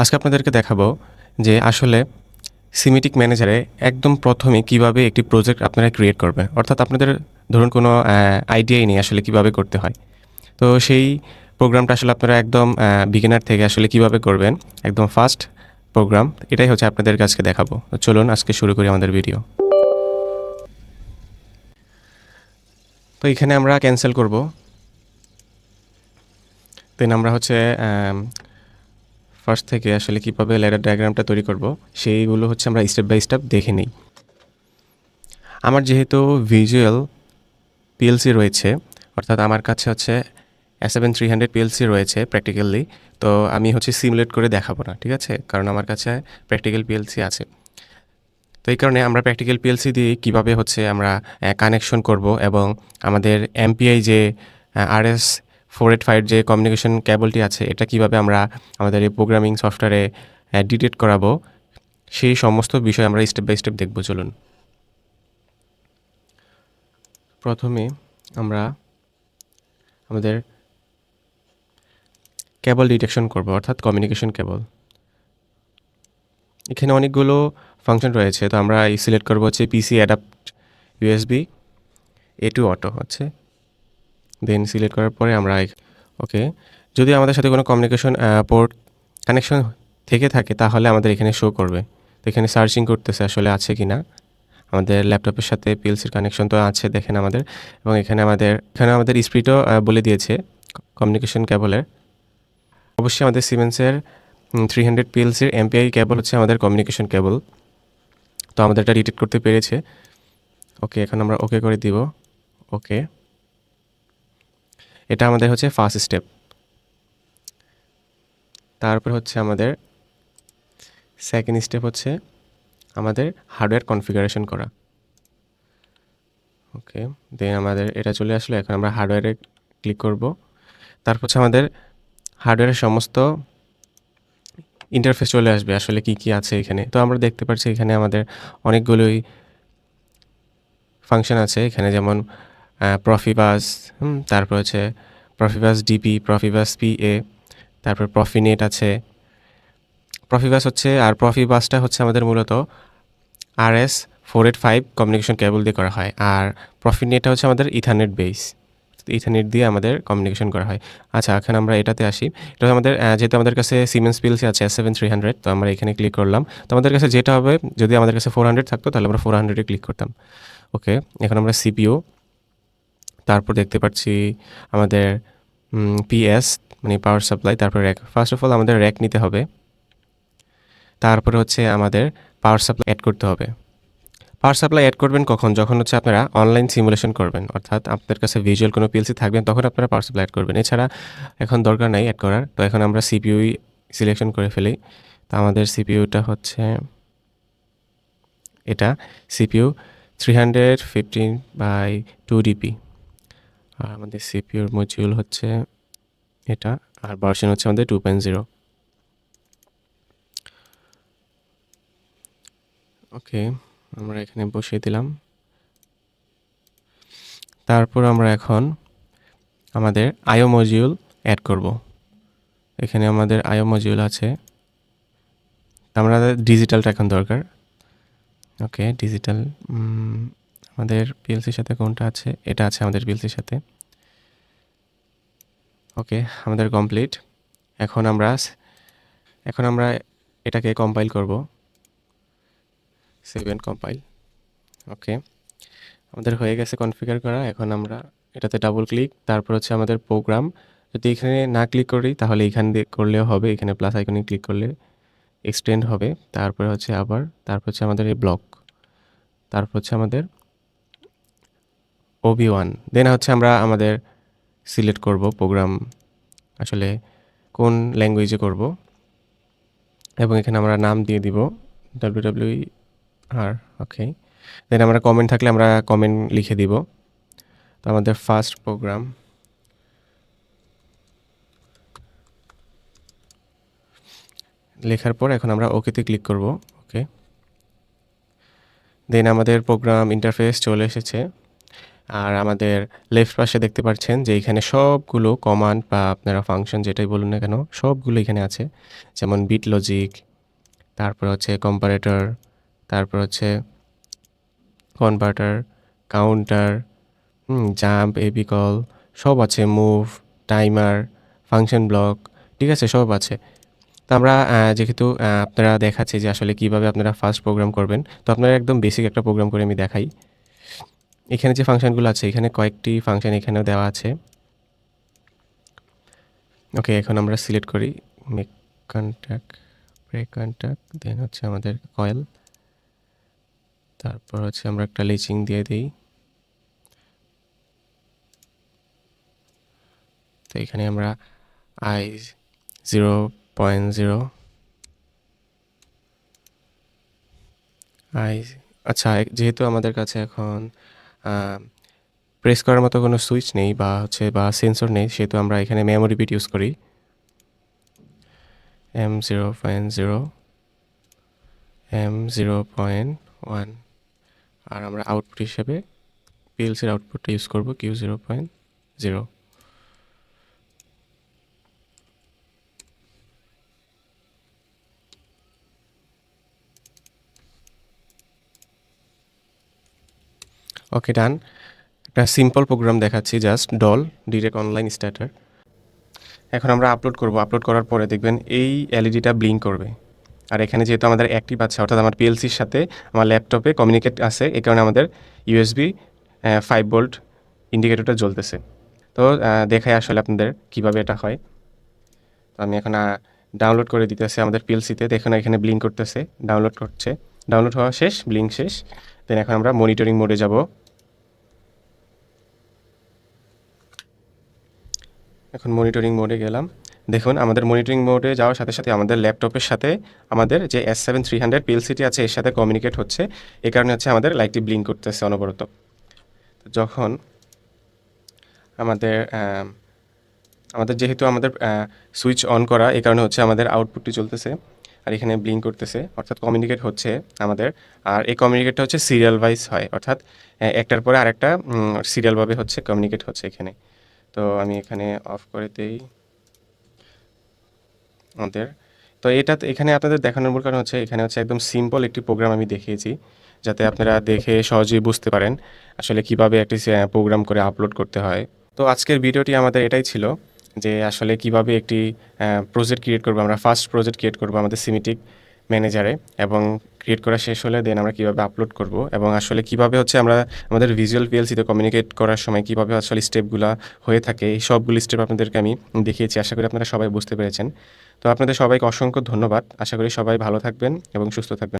আজকে আপনাদেরকে দেখাবো যে আসলে সিমেটিক ম্যানেজারে একদম প্রথমে কীভাবে একটি প্রজেক্ট আপনারা ক্রিয়েট করবেন। অর্থাৎ আপনাদের ধরুন কোনো আইডিয়াই নেই আসলে কীভাবে করতে হয়। তো সেই প্রোগ্রামটা আসলে আপনারা একদম বিগিনার থেকে আসলে কীভাবে করবেন, একদম ফার্স্ট প্রোগ্রাম, এটাই হচ্ছে আপনাদের কাছকে দেখাবো। তো চলুন আজকে শুরু করি আমাদের ভিডিও তো এখানে আমরা ক্যান্সেল করব। দেন আমরা হচ্ছে ফার্স্ট থেকে আসলে কীভাবে ল্যাডার ডায়াগ্রামটা তৈরি করব, সেইগুলো হচ্ছে আমরা স্টেপ বাই স্টেপ দেখে নিই। আমার যেহেতু ভিজুয়াল পিএলসি রয়েছে, অর্থাৎ আমার কাছে হচ্ছে S seven three hundred PLC রয়েছে প্র্যাকটিক্যালি তো আমি হচ্ছে সিমুলেট করে দেখাবো না, ঠিক আছে? কারণ আমার কাছে প্র্যাকটিক্যাল পিএলসি আছে। তো এই কারণে আমরা প্র্যাকটিক্যাল পিএলসি দিয়ে কীভাবে হচ্ছে আমরা কানেকশন করব এবং আমাদের এমপিআই যে R S four eight five যে কমিউনিকেশন কেবলটি আছে, এটা কীভাবে আমরা আমাদের এই প্রোগ্রামিং সফটওয়্যারে ডিটেক্ট করাবো, সেই সমস্ত বিষয় আমরা স্টেপ বাই স্টেপ দেখব, চলুন। প্রথমে আমরা আমাদের ক্যাবল ডিটেকশন করব, অর্থাৎ কমিউনিকেশন কেবল এখানে অনেকগুলো ফাংশন রয়েছে, তো আমরা সিলেক্ট করব হচ্ছে PC adapt USB A to auto হচ্ছে দেন সিলেক্ট করার পরে আমরা ওকে যদি আমাদের সাথে কোনো কমিউনিকেশন পোর্ট কানেকশন থেকে থাকে, তাহলে আমাদের এখানে শো করবে। তো এখানে সার্চিং করতেছে আসলে আছে কি না আমাদের ল্যাপটপের সাথে পিএলসির কানেকশন তো আছে, দেখেন আমাদের। এবং এখানে আমাদের এখানে আমাদের স্পিডও বলে দিয়েছে কমিউনিকেশন কেবলের অবশ্যই আমাদের সিমেন্সের থ্রি হান্ড্রেড পিএলসির এমপিআই কেবল হচ্ছে আমাদের কমিউনিকেশন কেবল তো আমাদের এটা ডিটেক্ট করতে পেরেছে। ওকে এখন আমরা ওকে করে দিব। ওকে এটা আমাদের হচ্ছে ফার্স্ট স্টেপ তারপর হচ্ছে আমাদের সেকেন্ড স্টেপ হচ্ছে আমাদের হার্ডওয়্যার কনফিগারেশন করা। ওকে দেন আমাদের এটা চলে আসলো, এখন আমরা হার্ডওয়্যারে ক্লিক করব। তারপর হচ্ছে আমাদের হার্ডওয়্যারের সমস্ত ইন্টারফেস চলে আসবে, আসলে কি কি আছে এখানে। তো আমরা দেখতে পাচ্ছি এখানে আমাদের অনেকগুলোই ফাংশন আছে। এখানে যেমন প্রফিবাস হুম, তারপর হচ্ছে প্রফিবাস ডিপি প্রফিবাস পিএ তারপর প্রফিনেট আছে। প্রফিবাস হচ্ছে, আর প্রফিবাসটা হচ্ছে আমাদের মূলত R S four eight five communication cable দিয়ে করা হয়, আর প্রফিনেটটা হচ্ছে আমাদের ইথারনেট বেস ইথারনেট দিয়ে আমাদের কমিউনিকেশন করা হয়। আচ্ছা এখন আমরা এটাতে আসি। এটা আমাদের যেহেতু আমাদের কাছে সিমেন্স পিএলসি আছে এস সেভেন থ্রি হান্ড্রেড তো আমরা এখানে ক্লিক করলাম। তো আমাদের কাছে যেটা হবে, যদি আমাদের কাছে ফোর হান্ড্রেড থাকতো, তাহলে আমরা ফোর হান্ড্রেডে ক্লিক করতাম। ওকে এখন আমরা সিপিও তারপর দেখতে পাচ্ছি আমাদের পিএস মানে পাওয়ার সাপ্লাই তারপর র্যাক ফার্স্ট অফ অল আমাদের র্যাক নিতে হবে। তারপরে হচ্ছে আমাদের পাওয়ার সাপ্লাই অ্যাড করতে হবে। পাওয়ার সাপ্লাই অ্যাড করবেন কখন? যখন হচ্ছে আপনারা অনলাইন সিমুলেশন করবেন, অর্থাৎ আপনাদের কাছে ভিজুয়াল কোনো পিএলসি থাকবেন তখন আপনারা পাওয়ার সাপ্লাই অ্যাড করবেন। এছাড়া এখন দরকার নাই অ্যাড করার। তো এখন আমরা সিপিউই সিলেকশন করে ফেলি। তো আমাদের সিপিইউটা হচ্ছে এটা CPU three hundred fifteen by two DP আর আমাদের সিপিউর মজিউল হচ্ছে এটা, আর ভার্সন হচ্ছে আমাদের টু পয়েন্ট জিরো ওকে, আমরা এখানে বসিয়ে দিলাম। তারপর আমরা এখন আমাদের আয়ো মজিউল অ্যাড করব। এখানে আমাদের আয়ো মজিউল আছে। আমরা ডিজিটালটা এখন দরকার। ওকে ডিজিটাল আমাদের পিএলসির সাথে কোনটা আছে? এটা আছে আমাদের পিএলসির সাথে। ওকে, আমাদের কমপ্লিট এখন আমরা এখন আমরা এটাকে কম্পাইল করব। সেভেন কম্পাইল ওকে, আমাদের হয়ে গেছে কনফিগার করা। এখন আমরা এটাতে ডাবল ক্লিক তারপর হচ্ছে আমাদের প্রোগ্রাম যদি এখানে না ক্লিক করি, তাহলে এখান দিয়ে করলেও হবে। এখানে প্লাস আইকনে ক্লিক করলে এক্সটেন্ড হবে। তারপরে হচ্ছে আবার, তারপর হচ্ছে আমাদের এই ব্লক তারপর হচ্ছে আমাদের ওবি ওয়ান দেন হচ্ছে আমরা আমাদের সিলেক্ট করব প্রোগ্রাম আসলে কোন ল্যাঙ্গুয়েজে করব। এবং এখানে আমরা নাম দিয়ে দিব ডাব্লিউ ডাব্লিউ আর ওকে দেন আমরা কমেন্ট থাকলে আমরা কমেন্ট লিখে দিব। তো আমাদের ফার্স্ট প্রোগ্রাম লেখার পর এখন আমরা ওকেতে ক্লিক করব ওকে দেন আমাদের প্রোগ্রাম ইন্টারফেস চলে এসেছে। আর আমাদের লেফট পাশে দেখতে পাচ্ছেন যে এখানে সবগুলো কমান্ড বা আপনারা ফাংশন যেটাই বলুন না কেন, সবগুলো এখানে আছে। যেমন বিট লজিক তারপর হচ্ছে কম্পারেটর তারপর হচ্ছে converter counter jump AB call সব আছে মুভ টাইমার ফাংশন ব্লক ঠিক আছে, সব আছে। তো আমরা যেহেতু আপনারা দেখাচ্ছে যে আসলে কীভাবে আপনারা ফার্স্ট প্রোগ্রাম করবেন, তো আপনারা একদম বেসিক একটা প্রোগ্রাম করে আমি দেখাই। এখানে যে ফাংশনগুলো আছে, এখানে কয়েকটি ফাংশন এখানেও দেওয়া আছে। ওকে, এখন আমরা সিলেক্ট করি make contact break contact then হচ্ছে আমাদের কয়েল তারপর হচ্ছে আমরা একটা লিচিং দিয়ে দিই। তো এখানে আমরা I zero point zero I আচ্ছা যেহেতু আমাদের কাছে এখন প্রেস করার মতো কোনো সুইচ নেই বা হচ্ছে বা সেন্সর নেই, সেহেতু আমরা এখানে মেমোরি বিট ইউজ করি। M zero point zero M zero point one আর আমরা আউটপুট হিসেবে পিএলসির আউটপুটটা ইউজ করব Q zero point zero okay done একটা সিম্পল প্রোগ্রাম দেখাচ্ছি just DOL direct online starter এখন আমরা আপলোড করব। আপলোড করার পরে দেখবেন এই এলইডিটা ব্লিঙ্ক করবে। আর এখানে যেহেতু আমাদের অ্যাক্টিভ আছে, অর্থাৎ আমার পিএলসির সাথে আমার ল্যাপটপে কমিউনিকেট আছে, এই কারণে আমাদের ইউএসবি ফাইভ ভোল্ট ইন্ডিকেটরটা জ্বলতেছে। তো দেখাই আসলে আপনাদের কীভাবে এটা হয়। তো আমি এখন ডাউনলোড করে দিতেছি আমাদের পিএলসিতে দেখুন, এখানে ব্লিঙ্ক করতেছে ডাউনলোড করছে। ডাউনলোড হওয়া শেষ ব্লিঙ্ক শেষ। দেন এখন আমরা মনিটরিং মোডে যাব। এখন মনিটরিং মোডে গেলাম। দেখুন, আমাদের মনিটরিং মোডে যাওয়ার সাথে সাথে আমাদের ল্যাপটপের সাথে আমাদের যে এস সেভেন থ্রি হান্ড্রেড পিএলসিটি আছে, এর সাথে কমিউনিকেট হচ্ছে। এই কারণে হচ্ছে আমাদের লাইটটি ব্লিঙ্ক করতেছে অনবরত। যখন আমাদের আমাদের যেহেতু আমাদের সুইচ অন করা এই কারণে হচ্ছে আমাদের আউটপুটটি চলতেছে আর এখানে ব্লিঙ্ক করতেছে। অর্থাৎ কমিউনিকেট হচ্ছে আমাদের। আর এই কমিউনিকেটটা হচ্ছে সিরিয়াল ওয়াইজ হয়। অর্থাৎ একটার পরে আরেকটা সিরিয়ালভাবে হচ্ছে কমিউনিকেট হচ্ছে এখানে। তো আমি এখানে অফ করে দেই আমাদের। তো এটা এখানে আপনাদের দেখানোর মূল কারণ হচ্ছে, এখানে হচ্ছে একদম সিম্পল একটি প্রোগ্রাম আমি দেখিয়েছি, যাতে আপনারা দেখে সহজেই বুঝতে পারেন আসলে কীভাবে একটি প্রোগ্রাম করে আপলোড করতে হয়। তো আজকের ভিডিওটি আমাদের এটাই ছিল যে আসলে কীভাবে একটি প্রজেক্ট ক্রিয়েট করব, আমরা ফার্স্ট প্রজেক্ট ক্রিয়েট করব আমাদের সিমিটিক ম্যানেজারে এবং ক্রিয়েট করা শেষ হলে দেন আমরা কীভাবে আপলোড করব এবং আসলে কীভাবে হচ্ছে আমরা আমাদের ভিজুয়াল পিএলসিতে কমিউনিকেট করার সময় কীভাবে আসলে স্টেপগুলো হয়ে থাকে, এই সবগুলি স্টেপ আপনাদেরকে আমি দেখিয়েছি। আশা করি আপনারা সবাই বুঝতে পেরেছেন। তো আপনাদের সবাইকে অসংখ্য ধন্যবাদ। আশা করি সবাই ভালো থাকবেন এবং সুস্থ থাকবেন।